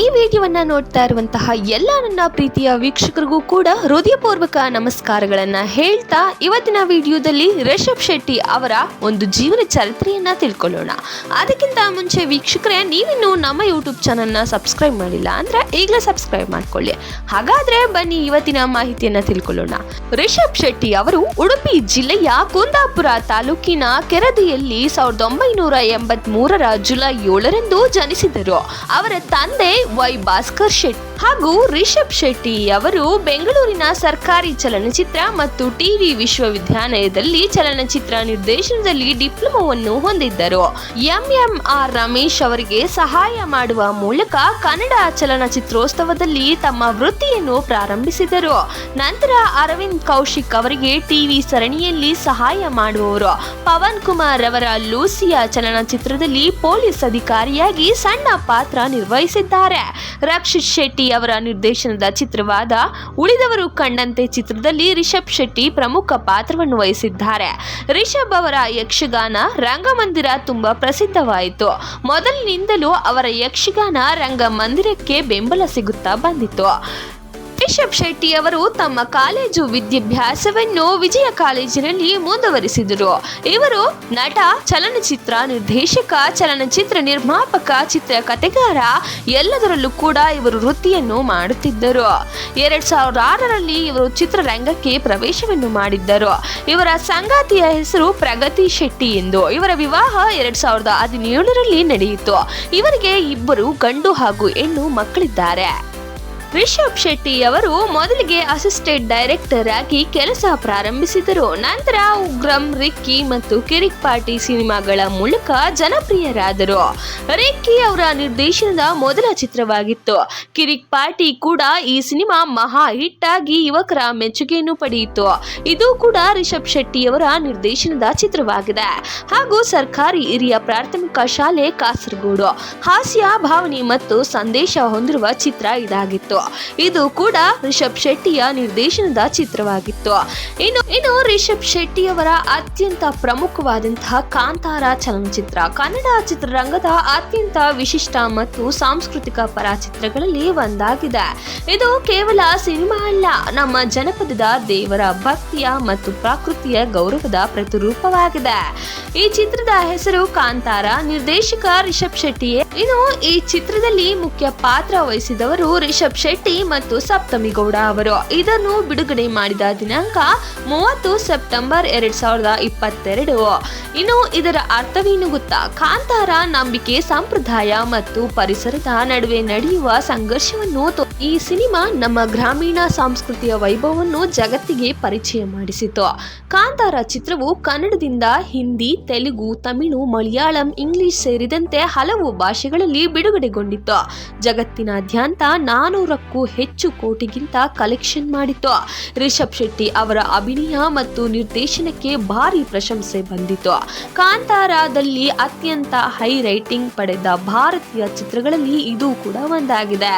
ಈ ವಿಡಿಯೋವನ್ನ ನೋಡ್ತಾ ಇರುವಂತಹ ಎಲ್ಲ ನನ್ನ ಪ್ರೀತಿಯ ವೀಕ್ಷಕರಿಗೂ ಕೂಡ ಹೃದಯಪೂರ್ವಕ ನಮಸ್ಕಾರಗಳನ್ನ ಹೇಳ್ತಾ ಇವತ್ತಿನ ವಿಡಿಯೋದಲ್ಲಿ ರಿಷಬ್ ಶೆಟ್ಟಿ ಅವರ ಒಂದು ಜೀವನ ಚರಿತ್ರೆಯನ್ನ ತಿಳ್ಕೊಳ್ಳೋಣ. ಅದಕ್ಕಿಂತ ಮುಂಚೆ ವೀಕ್ಷಕರೇ, ನೀವಿನ್ನು ನಮ್ಮ ಯೂಟ್ಯೂಬ್ ಚಾನಲ್ನ ಸಬ್ಸ್ಕ್ರೈಬ್ ಮಾಡಿಲ್ಲ ಅಂದ್ರೆ ಈಗಲೇ ಸಬ್ಸ್ಕ್ರೈಬ್ ಮಾಡ್ಕೊಳ್ಳಿ. ಹಾಗಾದ್ರೆ ಬನ್ನಿ ಇವತ್ತಿನ ಮಾಹಿತಿಯನ್ನ ತಿಳ್ಕೊಳ್ಳೋಣ. ರಿಷಬ್ ಶೆಟ್ಟಿ ಅವರು ಉಡುಪಿ ಜಿಲ್ಲೆಯ ಕುಂದಾಪುರ ತಾಲೂಕಿನ ಕೆರದಿಯಲ್ಲಿ ಸಾವಿರದ ಒಂಬೈನೂರ ಎಂಬತ್ ಮೂರರ ಜುಲೈ ಏಳರಂದು ಜನಿಸಿದರು ಅವರ ತಂದೆ ವೈ ಭಾಸ್ಕರ್ ಶೆಟ್ಟಿ ಹಾಗೂ ರಿಷಬ್ ಶೆಟ್ಟಿ ಅವರು ಬೆಂಗಳೂರಿನ ಸರ್ಕಾರಿ ಚಲನಚಿತ್ರ ಮತ್ತು ಟಿವಿ ವಿಶ್ವವಿದ್ಯಾಲಯದಲ್ಲಿ ಚಲನಚಿತ್ರ ನಿರ್ದೇಶನದಲ್ಲಿ ಡಿಪ್ಲೊಮೊವನ್ನು ಹೊಂದಿದ್ದರು. ಎಂಎಂಆರ್ ರಮೇಶ್ ಅವರಿಗೆ ಸಹಾಯ ಮಾಡುವ ಮೂಲಕ ಕನ್ನಡ ಚಲನಚಿತ್ರೋತ್ಸವದಲ್ಲಿ ತಮ್ಮ ವೃತ್ತಿಯನ್ನು ಪ್ರಾರಂಭಿಸಿದರು. ನಂತರ ಅರವಿಂದ್ ಕೌಶಿಕ್ ಅವರಿಗೆ ಟಿವಿ ಸರಣಿಯಲ್ಲಿ ಸಹಾಯ ಮಾಡುವವರು. ಪವನ್ ಕುಮಾರ್ ಅವರ ಲೂಸಿಯಾ ಚಲನಚಿತ್ರದಲ್ಲಿ ಪೊಲೀಸ್ ಅಧಿಕಾರಿಯಾಗಿ ಸಣ್ಣ ಪಾತ್ರ ನಿರ್ವಹಿಸಿದ್ದಾರೆ. ರಕ್ಷಿತ್ ಶೆಟ್ಟಿ ಅವರ ನಿರ್ದೇಶನದ ಚಿತ್ರವಾದ ಉಳಿದವರು ಕಂಡಂತೆ ಚಿತ್ರದಲ್ಲಿ ರಿಷಬ್ ಶೆಟ್ಟಿ ಪ್ರಮುಖ ಪಾತ್ರವನ್ನು ವಹಿಸಿದ್ದಾರೆ. ರಿಷಬ್ ಅವರ ಯಕ್ಷಗಾನ ರಂಗಮಂದಿರ ತುಂಬಾ ಪ್ರಸಿದ್ಧವಾಯಿತು. ಮೊದಲಿನಿಂದಲೂ ಅವರ ಯಕ್ಷಗಾನ ರಂಗಮಂದಿರಕ್ಕೆ ಬೆಂಬಲ ಸಿಗುತ್ತಾ ಬಂದಿತು ರಿಷಬ್ ಶೆಟ್ಟಿ ಅವರು ತಮ್ಮ ಕಾಲೇಜು ವಿದ್ಯಾಭ್ಯಾಸವನ್ನು ವಿಜಯ ಕಾಲೇಜಿನಲ್ಲಿ ಮುಂದುವರಿಸಿದರು. ಇವರು ನಟ, ಚಲನಚಿತ್ರ ನಿರ್ದೇಶಕ, ಚಲನಚಿತ್ರ ನಿರ್ಮಾಪಕ, ಚಿತ್ರಕಥೆಗಾರ, ಎಲ್ಲದರಲ್ಲೂ ಕೂಡ ಇವರು ವೃತ್ತಿಯನ್ನು ಮಾಡುತ್ತಿದ್ದರು. ಎರಡ್ ಸಾವಿರದ ಆರರಲ್ಲಿ ಇವರು ಚಿತ್ರರಂಗಕ್ಕೆ ಪ್ರವೇಶವನ್ನು ಮಾಡಿದ್ದರು. ಇವರ ಸಂಗಾತಿಯ ಹೆಸರು ಪ್ರಗತಿ ಶೆಟ್ಟಿ ಎಂದು. ಇವರ ವಿವಾಹ ಎರಡ್ ಸಾವಿರದ ಹದಿನೇಳರಲ್ಲಿ ನಡೆಯಿತು. ಇವರಿಗೆ ಇಬ್ಬರು ಗಂಡು ಹಾಗೂ ಹೆಣ್ಣು ಮಕ್ಕಳಿದ್ದಾರೆ. ರಿಷಬ್ ಶೆಟ್ಟಿ ಅವರು ಮೊದಲಿಗೆ ಅಸಿಸ್ಟೆಂಟ್ ಡೈರೆಕ್ಟರ್ ಆಗಿ ಕೆಲಸ ಪ್ರಾರಂಭಿಸಿದರು. ನಂತರ ಉಗ್ರಂ, ರಿಕ್ಕಿ ಮತ್ತು ಕಿರಿಕ್ ಪಾರ್ಟಿ ಸಿನಿಮಾಗಳ ಮೂಲಕ ಜನಪ್ರಿಯರಾದರು. ರಿಕ್ಕಿ ಅವರ ನಿರ್ದೇಶನದ ಮೊದಲ ಚಿತ್ರವಾಗಿತ್ತು. ಕಿರಿಕ್ ಪಾರ್ಟಿ ಕೂಡ ಈ ಸಿನಿಮಾ ಮಹಾ ಹಿಟ್ ಆಗಿ ಯುವಕರ ಮೆಚ್ಚುಗೆಯನ್ನು ಪಡೆಯಿತು. ಇದು ಕೂಡ ರಿಷಬ್ ಶೆಟ್ಟಿ ಅವರ ನಿರ್ದೇಶನದ ಚಿತ್ರವಾಗಿದೆ. ಹಾಗೂ ಸರ್ಕಾರಿ ಹಿರಿಯ ಪ್ರಾಥಮಿಕ ಶಾಲೆ ಕಾಸರಗೋಡು ಹಾಸ್ಯ ಭಾವನೆ ಮತ್ತು ಸಂದೇಶ ಹೊಂದಿರುವ ಚಿತ್ರ ಇದಾಗಿತ್ತು. ಇದು ಕೂಡ ರಿಷಬ್ ಶೆಟ್ಟಿಯ ನಿರ್ದೇಶನದ ಚಿತ್ರವಾಗಿತ್ತು. ಇನ್ನು ಇನ್ನು ರಿಷಬ್ ಶೆಟ್ಟಿಯವರ ಅತ್ಯಂತ ಪ್ರಮುಖವಾದಂತಹ ಕಾಂತಾರ ಚಲನಚಿತ್ರ, ಕನ್ನಡ ಚಿತ್ರರಂಗದ ಅತ್ಯಂತ ವಿಶಿಷ್ಟ ಮತ್ತು ಸಾಂಸ್ಕೃತಿಕ ಪರ ಚಿತ್ರಗಳಲ್ಲಿ ಒಂದಾಗಿದೆ. ಇದು ಕೇವಲ ಸಿನಿಮಾ ಅಲ್ಲ, ನಮ್ಮ ಜನಪದದ ದೇವರ ಭಕ್ತಿಯ ಮತ್ತು ಪ್ರಕೃತಿಯ ಗೌರವದ ಪ್ರತಿರೂಪವಾಗಿದೆ. ಈ ಚಿತ್ರದ ಹೆಸರು ಕಾಂತಾರ, ನಿರ್ದೇಶಕ ರಿಷಬ್ ಶೆಟ್ಟಿಯೇ. ಇನ್ನು, ಈ ಚಿತ್ರದಲ್ಲಿ ಮುಖ್ಯ ಪಾತ್ರ ವಹಿಸಿದವರು ರಿಷಬ್ ಶೆಟ್ಟಿ ಮತ್ತು ಸಪ್ತಮಿಗೌಡ ಅವರು. ಇದನ್ನು ಬಿಡುಗಡೆ ಮಾಡಿದ ದಿನಾಂಕ ಮೂವತ್ತು ಸೆಪ್ಟೆಂಬರ್ ಎರಡ್ ಸಾವಿರದ ಇಪ್ಪತ್ತೆರಡು. ಇನ್ನು ಇದರ ಅರ್ಥವೇನು ಗೊತ್ತಾ? ಕಾಂತಾರ ನಂಬಿಕೆ, ಸಂಪ್ರದಾಯ ಮತ್ತು ಪರಿಸರದ ನಡುವೆ ನಡೆಯುವ ಸಂಘರ್ಷವನ್ನು ಈ ಸಿನಿಮಾ ನಮ್ಮ ಗ್ರಾಮೀಣ ಸಾಂಸ್ಕೃತಿಯ ವೈಭವವನ್ನು ಜಗತ್ತಿಗೆ ಪರಿಚಯ ಮಾಡಿಸಿತು. ಕಾಂತಾರ ಚಿತ್ರವು ಕನ್ನಡದಿಂದ ಹಿಂದಿ, ತೆಲುಗು, ತಮಿಳು, ಮಲಯಾಳಂ, ಇಂಗ್ಲಿಷ್ ಸೇರಿದಂತೆ ಹಲವು ಭಾಷೆಗಳಲ್ಲಿ ಬಿಡುಗಡೆಗೊಂಡಿತ್ತು. ಜಗತ್ತಿನಾದ್ಯಂತ ನಾನೂರಕ್ಕೂ ಹೆಚ್ಚು ಕೋಟಿಗಿಂತ ಕಲೆಕ್ಷನ್ ಮಾಡಿತ್ತು. ರಿಷಬ್ ಶೆಟ್ಟಿ ಅವರ ಅಭಿನಯ ಮತ್ತು ನಿರ್ದೇಶನಕ್ಕೆ ಭಾರಿ ಪ್ರಶಂಸೆ ಬಂದಿತು ಕಾಂತಾರದಲ್ಲಿ ಅತ್ಯಂತ ಹೈ ರೈಟಿಂಗ್ ಪಡೆದ ಭಾರತೀಯ ಚಿತ್ರಗಳಲ್ಲಿ ಇದು ಕೂಡ ಒಂದಾಗಿದೆ.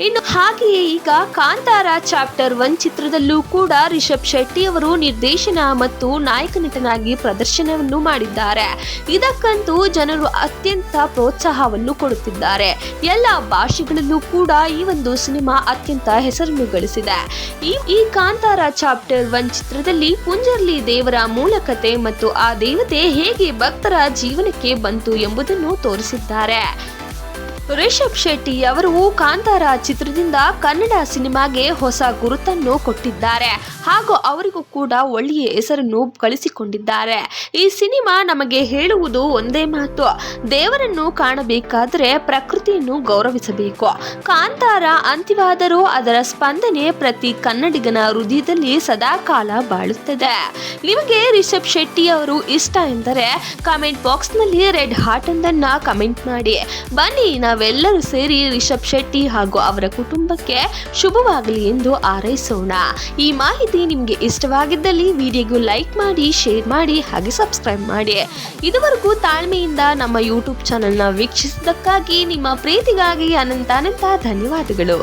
ಇನ್ನು ಹಾಗೆಯೇ ಈಗ ಕಾಂತಾರ ಚಾಪ್ಟರ್ ಒನ್ ಚಿತ್ರದಲ್ಲೂ ಕೂಡ ರಿಷಬ್ ಶೆಟ್ಟಿ ಅವರು ನಿರ್ದೇಶನ ಮತ್ತು ನಾಯಕ ನಟನಾಗಿ ಪ್ರದರ್ಶನವನ್ನು ಮಾಡಿದ್ದಾರೆ. ಇದಕ್ಕಂತೂ ಜನರು ಅತ್ಯಂತ ಪ್ರೋತ್ಸಾಹವನ್ನು ಕೊಡುತ್ತಿದ್ದಾರೆ. ಎಲ್ಲ ಭಾಷೆಗಳಲ್ಲೂ ಕೂಡ ಈ ಒಂದು ಸಿನಿಮಾ ಅತ್ಯಂತ ಹೆಸರನ್ನು ಗಳಿಸಿದೆ. ಈ ಕಾಂತಾರ ಚಾಪ್ಟರ್ ಒನ್ ಚಿತ್ರದಲ್ಲಿ ಪುಂಜರ್ಲಿ ದೇವರ ಮೂಲಕತೆ ಮತ್ತು ಆ ದೇವತೆ ಹೇಗೆ ಭಕ್ತರ ಜೀವನಕ್ಕೆ ಬಂತು ಎಂಬುದನ್ನು ತೋರಿಸಿದ್ದಾರೆ. ರಿಷಬ್ ಶೆಟ್ಟಿ ಅವರು ಕಾಂತಾರ ಚಿತ್ರದಿಂದ ಕನ್ನಡ ಸಿನಿಮಾಗೆ ಹೊಸ ಗುರುತನ್ನು ಕೊಟ್ಟಿದ್ದಾರೆ. ಹಾಗೂ ಅವರಿಗೂ ಕೂಡ ಒಳ್ಳೆಯ ಹೆಸರನ್ನು ಗಳಿಸಿಕೊಂಡಿದ್ದಾರೆ. ಈ ಸಿನಿಮಾ ನಮಗೆ ಹೇಳುವುದು ಒಂದೇ ಮಾತು. ದೇವರನ್ನು ಕಾಣಬೇಕಾದರೆ ಪ್ರಕೃತಿಯನ್ನು ಗೌರವಿಸಬೇಕು. ಕಾಂತಾರ ಅಂತ್ಯವಾದರೂ ಅದರ ಸ್ಪಂದನೆ ಪ್ರತಿ ಕನ್ನಡಿಗನ ಹೃದಯದಲ್ಲಿ ಸದಾಕಾಲ ಬಾಳುತ್ತದೆ. ನಿಮಗೆ ರಿಷಬ್ ಶೆಟ್ಟಿ ಅವರು ಇಷ್ಟ ಎಂದರೆ, ಕಮೆಂಟ್ ಬಾಕ್ಸ್ನಲ್ಲಿ ರೆಡ್ ಹಾರ್ಟ್ ಒಂದನ್ನು ಕಮೆಂಟ್ ಮಾಡಿ. ಬನ್ನಿ ನಾವೆಲ್ಲರೂ ಸೇರಿ ರಿಷಬ್ ಶೆಟ್ಟಿ ಹಾಗೂ ಅವರ ಕುಟುಂಬಕ್ಕೆ ಶುಭವಾಗಲಿ ಎಂದು ಹಾರೈಸೋಣ. ಈ ಮಾಹಿತಿ ನಿಮಗೆ ಇಷ್ಟವಾಗಿದ್ದಲ್ಲಿ ವಿಡಿಯೋಗೂ ಲೈಕ್ ಮಾಡಿ, ಶೇರ್ ಮಾಡಿ ಹಾಗೆ ಸಬ್ಸ್ಕ್ರೈಬ್ ಮಾಡಿ. ಇದುವರೆಗೂ ತಾಳ್ಮೆಯಿಂದ ನಮ್ಮ ಯೂಟ್ಯೂಬ್ ಚಾನೆಲ್ನ ವೀಕ್ಷಿಸಿದ್ದಕ್ಕಾಗಿ ನಿಮ್ಮ ಪ್ರೀತಿಗಾಗಿ ಅನಂತಾನಂತ ಧನ್ಯವಾದಗಳು.